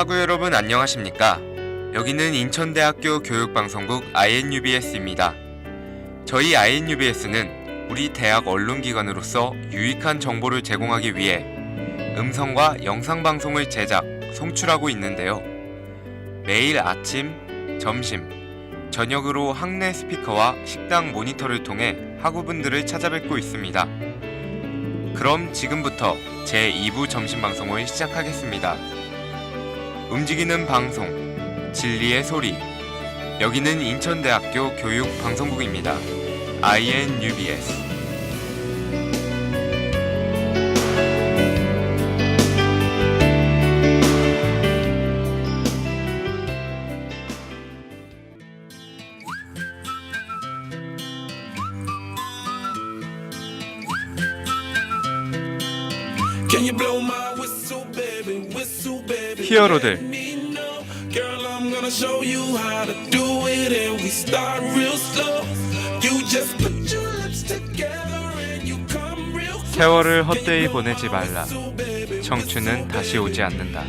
학우 여러분 안녕하십니까? 여기는 인천대학교 교육방송국 INUBS입니다. 저희 INUBS는 우리 대학 언론기관으로서 유익한 정보를 제공하기 위해 음성과 영상방송을 제작, 송출하고 있는데요. 매일 아침, 점심, 저녁으로 학내 스피커와 식당 모니터를 통해 학우분들을 찾아뵙고 있습니다. 그럼 지금부터 제 2부 점심방송을 시작하겠습니다. 움직이는 방송, 진리의 소리. 여기는 인천대학교 교육방송국입니다. INUBS. Close. 세월을 헛되이 보내지 말라. 청춘은 다시 오지 않는다.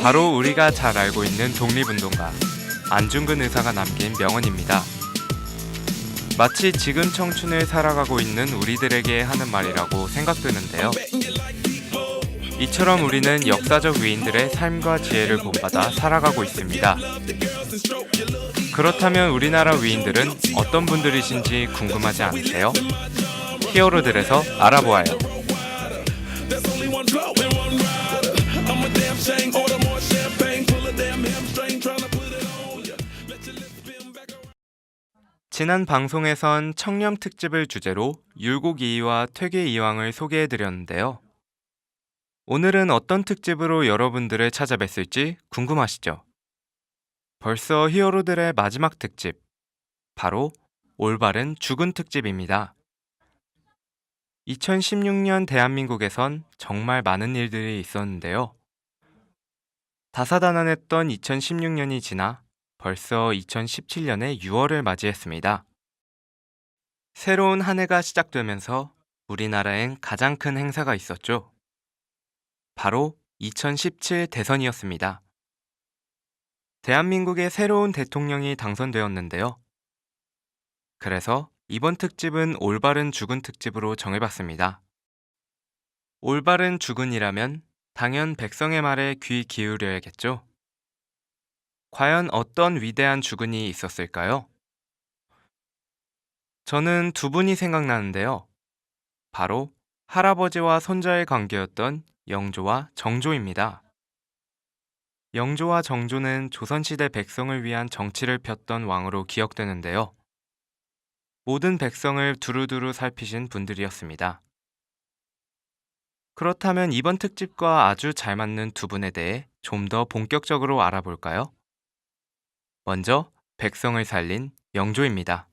바로 우리가 잘 알고 있는 독립운동가 안중근 의사가 남긴 명언입니다. 마치 지금 청춘을 살아가고 있는 우리들에게 하는 말이라고 생각되는데요. 이처럼 우리는 역사적 위인들의 삶과 지혜를 본받아 살아가고 있습니다. 그렇다면 우리나라 위인들은 어떤 분들이신지 궁금하지 않으세요? 히어로들에서 알아보아요. 지난 방송에선 청렴 특집을 주제로 율곡 이의와 퇴계 이황을 소개해드렸는데요. 오늘은 어떤 특집으로 여러분들을 찾아뵀을지 궁금하시죠? 벌써 히어로들의 마지막 특집, 바로 올바른 죽은 특집입니다. 2016년 대한민국에선 정말 많은 일들이 있었는데요. 다사다난했던 2016년이 지나 벌써 2017년의 6월을 맞이했습니다. 새로운 한 해가 시작되면서 우리나라엔 가장 큰 행사가 있었죠. 바로 2017 대선이었습니다. 대한민국의 새로운 대통령이 당선되었는데요. 그래서 이번 특집은 올바른 죽은 특집으로 정해봤습니다. 올바른 죽은이라면 당연 백성의 말에 귀 기울여야겠죠. 과연 어떤 위대한 죽은이 있었을까요? 저는 두 분이 생각나는데요. 바로 할아버지와 손자의 관계였던 영조와 정조입니다. 영조와 정조는 조선시대 백성을 위한 정치를 폈던 왕으로 기억되는데요. 모든 백성을 두루두루 살피신 분들이었습니다. 그렇다면 이번 특집과 아주 잘 맞는 두 분에 대해 좀 더 본격적으로 알아볼까요? 먼저 백성을 살린 영조입니다.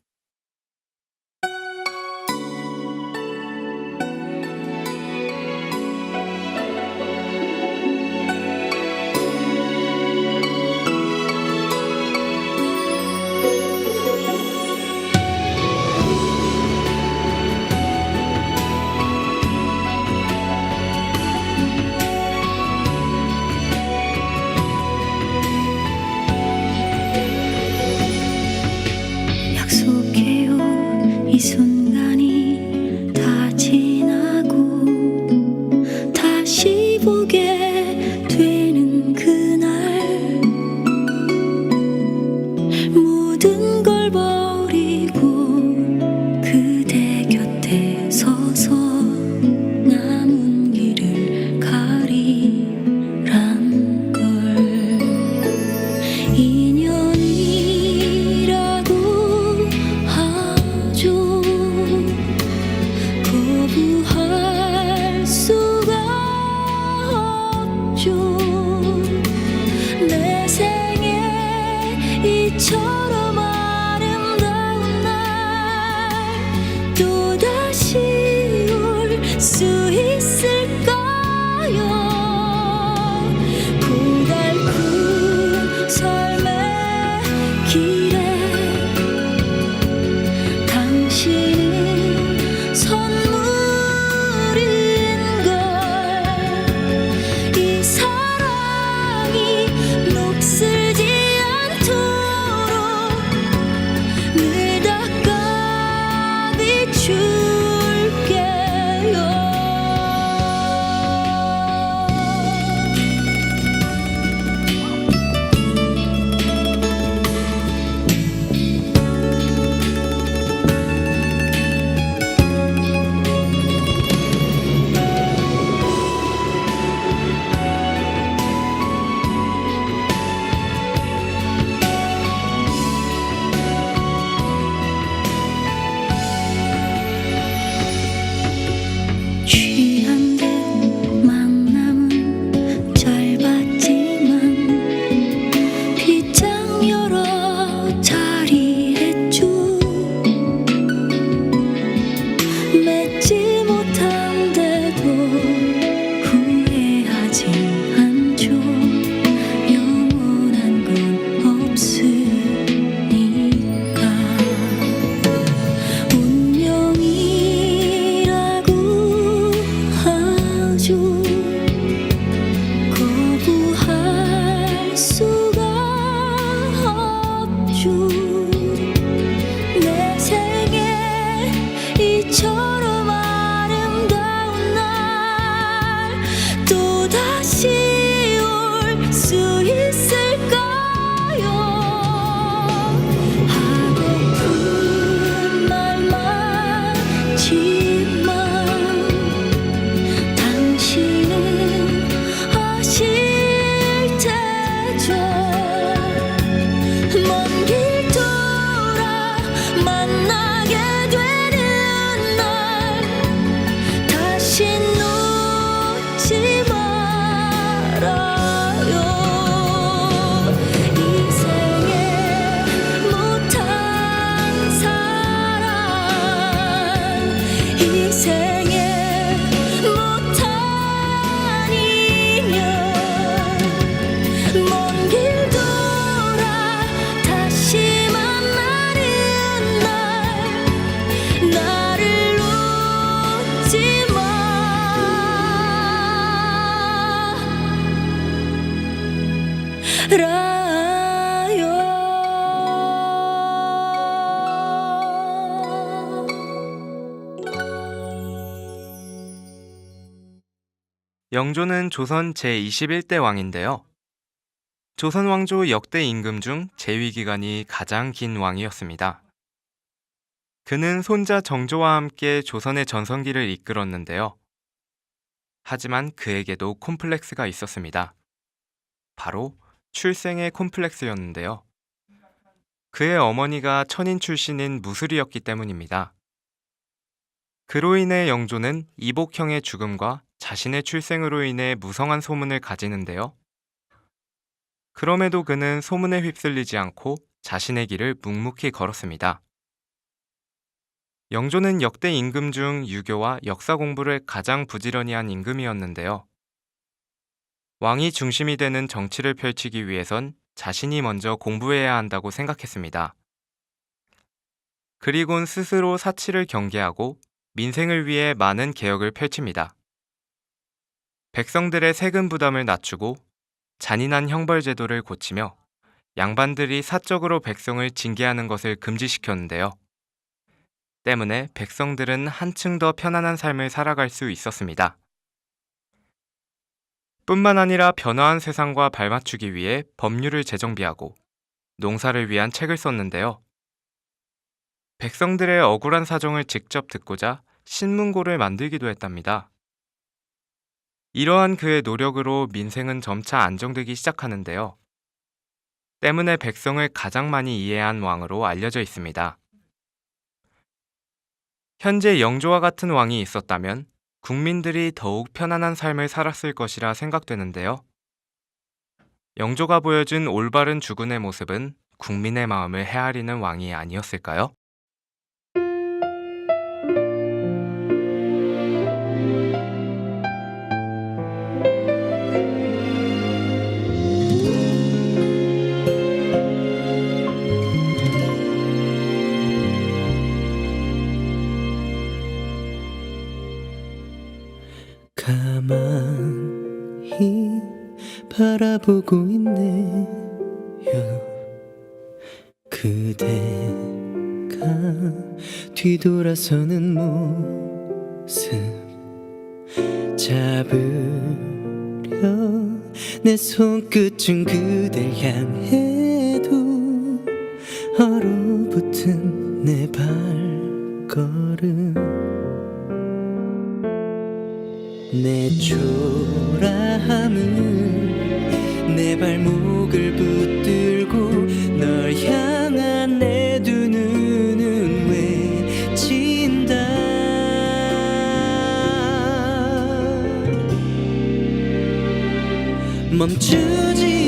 영조는 조선 제21대 왕인데요. 조선 왕조 역대 임금 중 재위 기간이 가장 긴 왕이었습니다. 그는 손자 정조와 함께 조선의 전성기를 이끌었는데요. 하지만 그에게도 콤플렉스가 있었습니다. 바로 출생의 콤플렉스였는데요. 그의 어머니가 천인 출신인 무술이었기 때문입니다. 그로 인해 영조는 이복형의 죽음과 자신의 출생으로 인해 무성한 소문을 가지는데요. 그럼에도 그는 소문에 휩쓸리지 않고 자신의 길을 묵묵히 걸었습니다. 영조는 역대 임금 중 유교와 역사 공부를 가장 부지런히 한 임금이었는데요. 왕이 중심이 되는 정치를 펼치기 위해선 자신이 먼저 공부해야 한다고 생각했습니다. 그리곤 스스로 사치를 경계하고 민생을 위해 많은 개혁을 펼칩니다. 백성들의 세금 부담을 낮추고 잔인한 형벌 제도를 고치며 양반들이 사적으로 백성을 징계하는 것을 금지시켰는데요. 때문에 백성들은 한층 더 편안한 삶을 살아갈 수 있었습니다. 뿐만 아니라 변화한 세상과 발맞추기 위해 법률을 재정비하고 농사를 위한 책을 썼는데요. 백성들의 억울한 사정을 직접 듣고자 신문고를 만들기도 했답니다. 이러한 그의 노력으로 민생은 점차 안정되기 시작하는데요. 때문에 백성을 가장 많이 이해한 왕으로 알려져 있습니다. 현재 영조와 같은 왕이 있었다면 국민들이 더욱 편안한 삶을 살았을 것이라 생각되는데요. 영조가 보여준 올바른 주군의 모습은 국민의 마음을 헤아리는 왕이 아니었을까요? 가만히 바라보고 있네요. 그대가 뒤돌아서는 모습 잡으려 내 손끝은 그댈 향해도 얼어붙은 내 발걸음 내 초라함을 내 발목을 붙들고 널 향한 내 두 눈은 외친다. 멈추지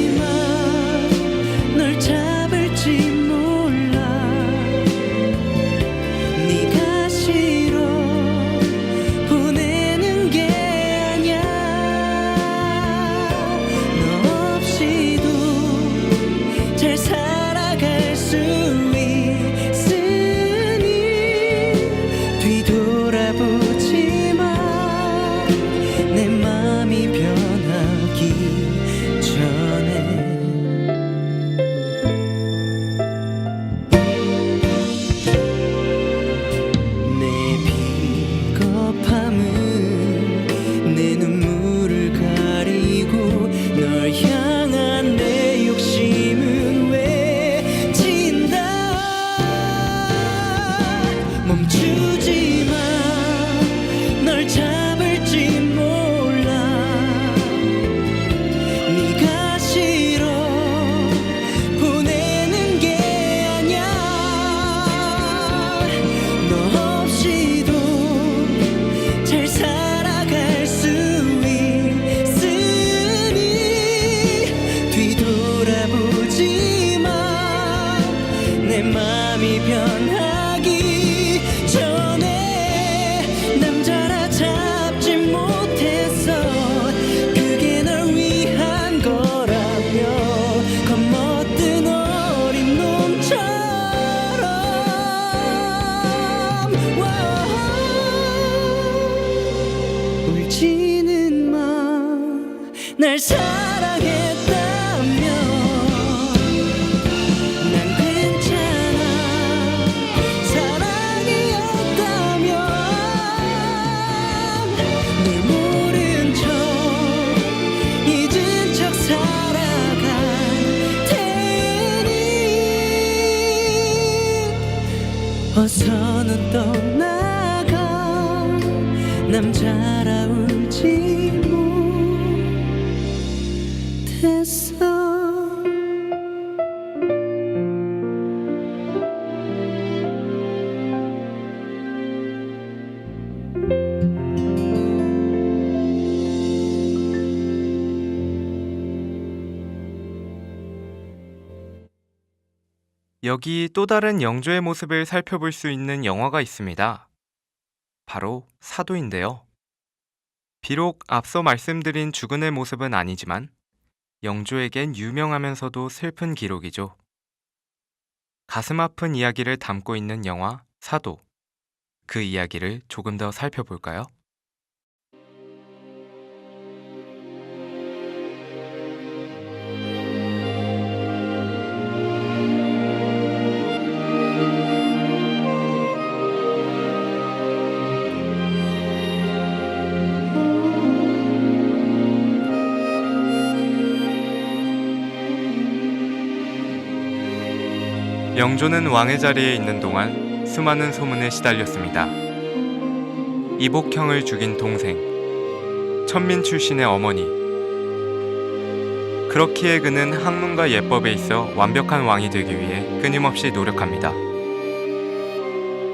어서는 떠나가 남자라 울지 여기 또 다른 영조의 모습을 살펴볼 수 있는 영화가 있습니다. 바로 사도인데요. 비록 앞서 말씀드린 주근의 모습은 아니지만 영조에겐 유명하면서도 슬픈 기록이죠. 가슴 아픈 이야기를 담고 있는 영화 사도. 그 이야기를 조금 더 살펴볼까요? 영조는 왕의 자리에 있는 동안 수많은 소문에 시달렸습니다. 이복형을 죽인 동생, 천민 출신의 어머니. 그렇기에 그는 학문과 예법에 있어 완벽한 왕이 되기 위해 끊임없이 노력합니다.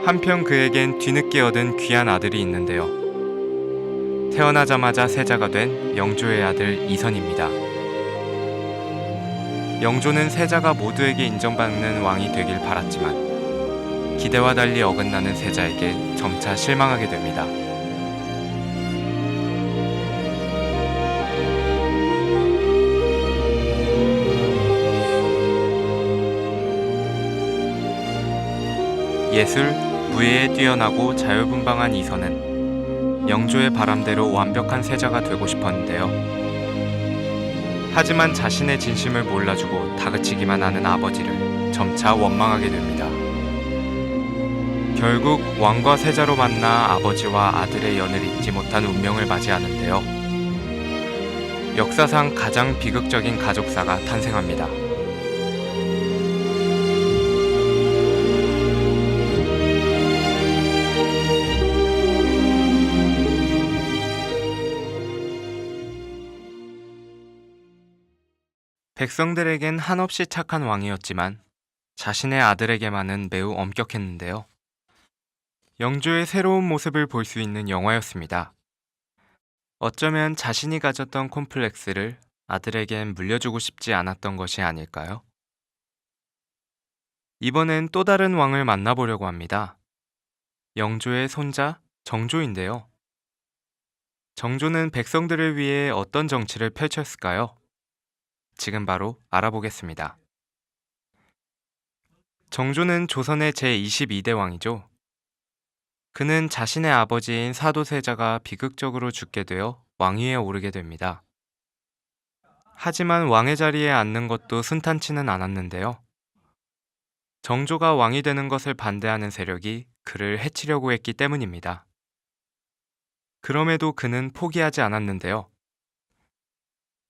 한편 그에겐 뒤늦게 얻은 귀한 아들이 있는데요. 태어나자마자 세자가 된 영조의 아들 이선입니다. 영조는 세자가 모두에게 인정받는 왕이 되길 바랐지만 기대와 달리 어긋나는 세자에게 점차 실망하게 됩니다. 예술, 무예에 뛰어나고 자유분방한 이선은 영조의 바람대로 완벽한 세자가 되고 싶었는데요. 하지만 자신의 진심을 몰라주고 다그치기만 하는 아버지를 점차 원망하게 됩니다. 결국 왕과 세자로 만나 아버지와 아들의 연을 잇지 못한 운명을 맞이하는데요. 역사상 가장 비극적인 가족사가 탄생합니다. 백성들에겐 한없이 착한 왕이었지만 자신의 아들에게만은 매우 엄격했는데요. 영조의 새로운 모습을 볼 수 있는 영화였습니다. 어쩌면 자신이 가졌던 콤플렉스를 아들에겐 물려주고 싶지 않았던 것이 아닐까요? 이번엔 또 다른 왕을 만나보려고 합니다. 영조의 손자 정조인데요. 정조는 백성들을 위해 어떤 정치를 펼쳤을까요? 지금 바로 알아보겠습니다. 정조는 조선의 제22대 왕이죠. 그는 자신의 아버지인 사도세자가 비극적으로 죽게 되어 왕위에 오르게 됩니다. 하지만 왕의 자리에 앉는 것도 순탄치는 않았는데요. 정조가 왕이 되는 것을 반대하는 세력이 그를 해치려고 했기 때문입니다. 그럼에도 그는 포기하지 않았는데요.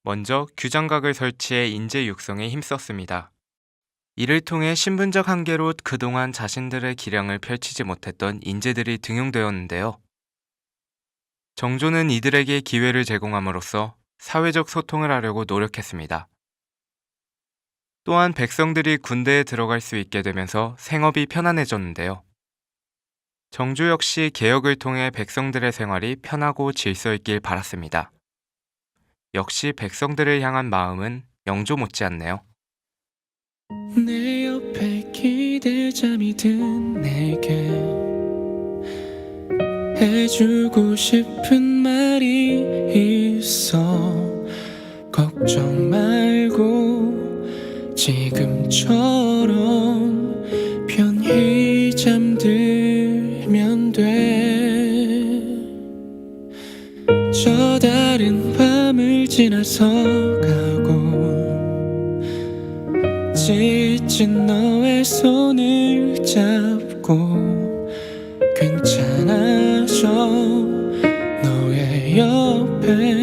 먼저 규장각을 설치해 인재 육성에 힘썼습니다. 이를 통해 신분적 한계로 그동안 자신들의 기량을 펼치지 못했던 인재들이 등용되었는데요. 정조는 이들에게 기회를 제공함으로써 사회적 소통을 하려고 노력했습니다. 또한 백성들이 군대에 들어갈 수 있게 되면서 생업이 편안해졌는데요. 정조 역시 개혁을 통해 백성들의 생활이 편하고 질서 있길 바랐습니다. 역시 백성들을 향한 마음은 영조 못지않네요. 내 옆에 기대 잠이 든 내게 해주고 싶은 말이 있어 걱정 말고 지금처럼 편히 잠들면 돼 저 다른 밤을 지나서 가고 지친 너의 손을 잡고 괜찮아져 너의 옆엔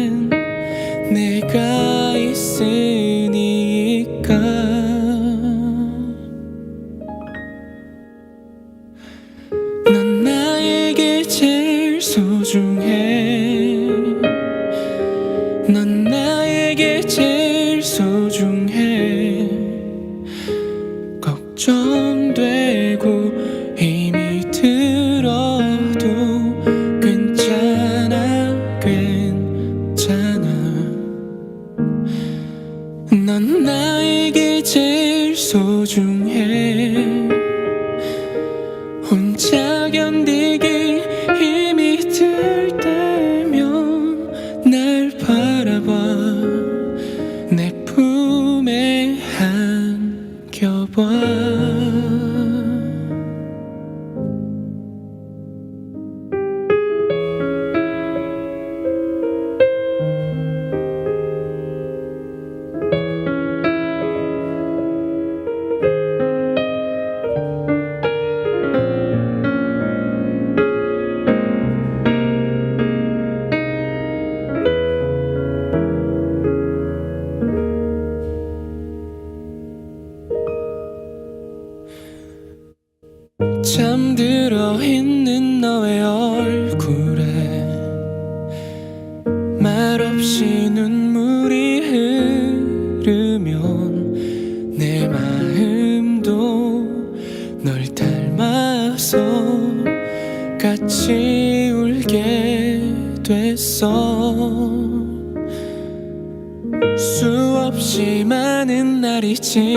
소 날이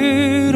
힘이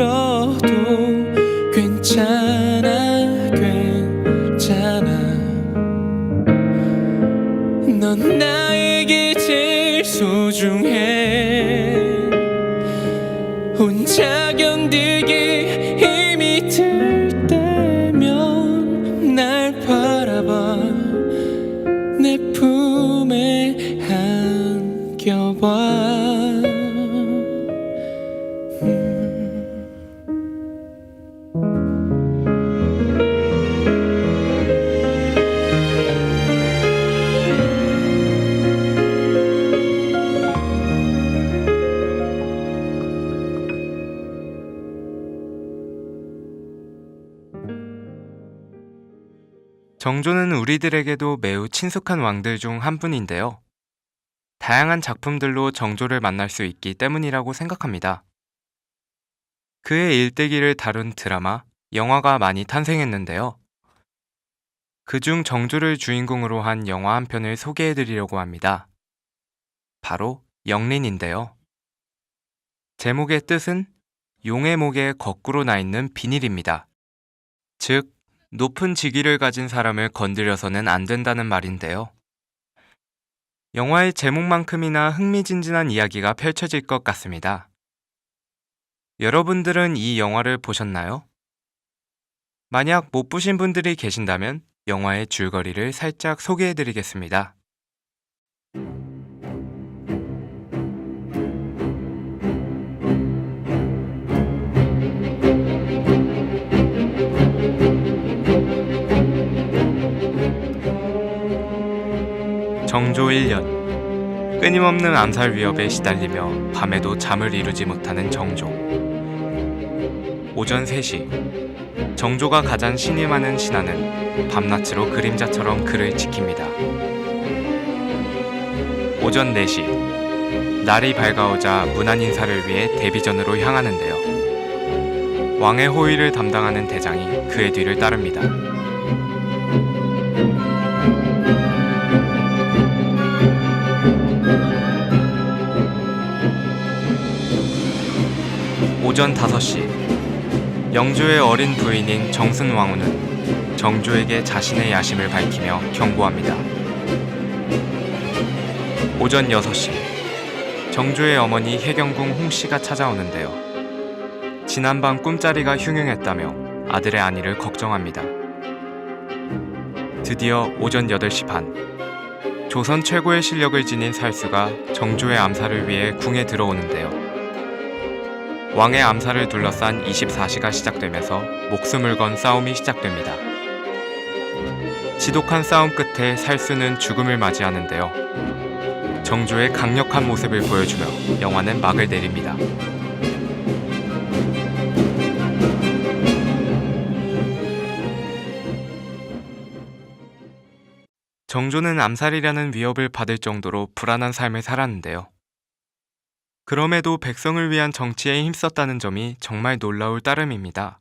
정조는 우리들에게도 매우 친숙한 왕들 중 한 분인데요. 다양한 작품들로 정조를 만날 수 있기 때문이라고 생각합니다. 그의 일대기를 다룬 드라마, 영화가 많이 탄생했는데요. 그중 정조를 주인공으로 한 영화 한 편을 소개해 드리려고 합니다. 바로 영린인데요. 제목의 뜻은 용의 목에 거꾸로 나 있는 비닐입니다. 즉, 높은 직위를 가진 사람을 건드려서는 안 된다는 말인데요. 영화의 제목만큼이나 흥미진진한 이야기가 펼쳐질 것 같습니다. 여러분들은 이 영화를 보셨나요? 만약 못 보신 분들이 계신다면 영화의 줄거리를 살짝 소개해 드리겠습니다. 정조 1년. 끊임없는 암살 위협에 시달리며 밤에도 잠을 이루지 못하는 정조. 오전 3시. 정조가 가장 신임하는 신하는 밤낮으로 그림자처럼 그를 지킵니다. 오전 4시. 날이 밝아오자 문안 인사를 위해 대비전으로 향하는데요. 왕의 호위를 담당하는 대장이 그의 뒤를 따릅니다 오전 5시 영조의 어린 부인인 정순 왕후는 정조에게 자신의 야심을 밝히며 경고합니다. 오전 6시 정조의 어머니 해경궁 홍씨가 찾아오는데요. 지난밤 꿈자리가 흉흉했다며 아들의 안위를 걱정합니다. 드디어 오전 8시 반 조선 최고의 실력을 지닌 살수가 정조의 암살을 위해 궁에 들어오는데요. 왕의 암살을 둘러싼 24시가 시작되면서 목숨을 건 싸움이 시작됩니다. 지독한 싸움 끝에 살수는 죽음을 맞이하는데요. 정조의 강력한 모습을 보여주며 영화는 막을 내립니다. 정조는 암살이라는 위협을 받을 정도로 불안한 삶을 살았는데요. 그럼에도 백성을 위한 정치에 힘썼다는 점이 정말 놀라울 따름입니다.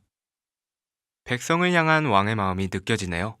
백성을 향한 왕의 마음이 느껴지네요.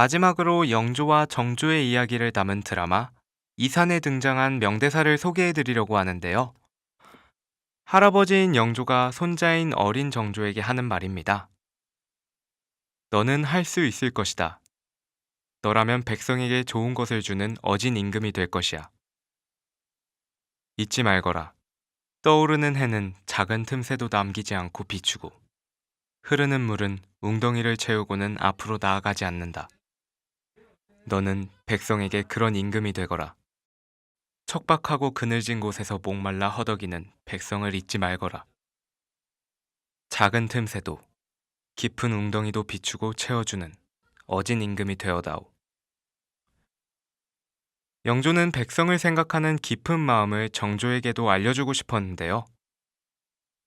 마지막으로 영조와 정조의 이야기를 담은 드라마 이산에 등장한 명대사를 소개해 드리려고 하는데요. 할아버지인 영조가 손자인 어린 정조에게 하는 말입니다. 너는 할 수 있을 것이다. 너라면 백성에게 좋은 것을 주는 어진 임금이 될 것이야. 잊지 말거라. 떠오르는 해는 작은 틈새도 남기지 않고 비추고 흐르는 물은 웅덩이를 채우고는 앞으로 나아가지 않는다. 너는 백성에게 그런 임금이 되거라. 척박하고 그늘진 곳에서 목말라 허덕이는 백성을 잊지 말거라. 작은 틈새도 깊은 웅덩이도 비추고 채워주는 어진 임금이 되어다오. 영조는 백성을 생각하는 깊은 마음을 정조에게도 알려주고 싶었는데요.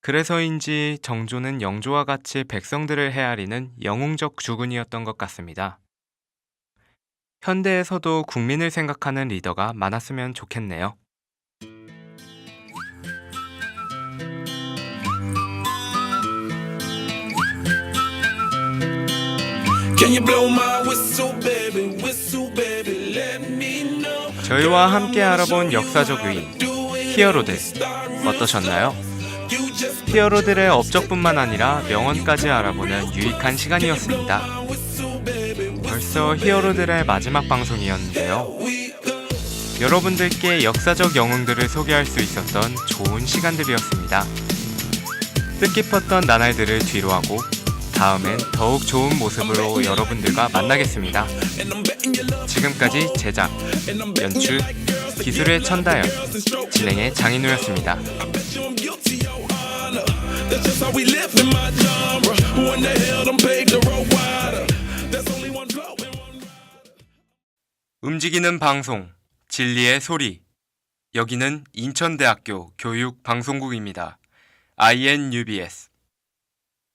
그래서인지 정조는 영조와 같이 백성들을 헤아리는 영웅적 주군이었던 것 같습니다. 현대에서도 국민을 생각하는 리더가 많았으면 좋겠네요. 저희와 함께 알아본 역사적 의인 히어로들 어떠셨나요? 히어로들의 업적뿐만 아니라 명언까지 알아보는 유익한 시간이었습니다. 벌써 히어로들의 마지막 방송이었는데요. 여러분들께 역사적 영웅들을 소개할 수 있었던 좋은 시간들이었습니다. 뜻깊었던 나날들을 뒤로하고 다음엔 더욱 좋은 모습으로 여러분들과 만나겠습니다. 지금까지 제작, 연출, 기술의 천다연, 진행의 장인우였습니다. That's just how we live in my genre. Who in the hell done paved the road wider? 움직이는 방송, 진리의 소리. 여기는 인천대학교 교육방송국입니다. INUBS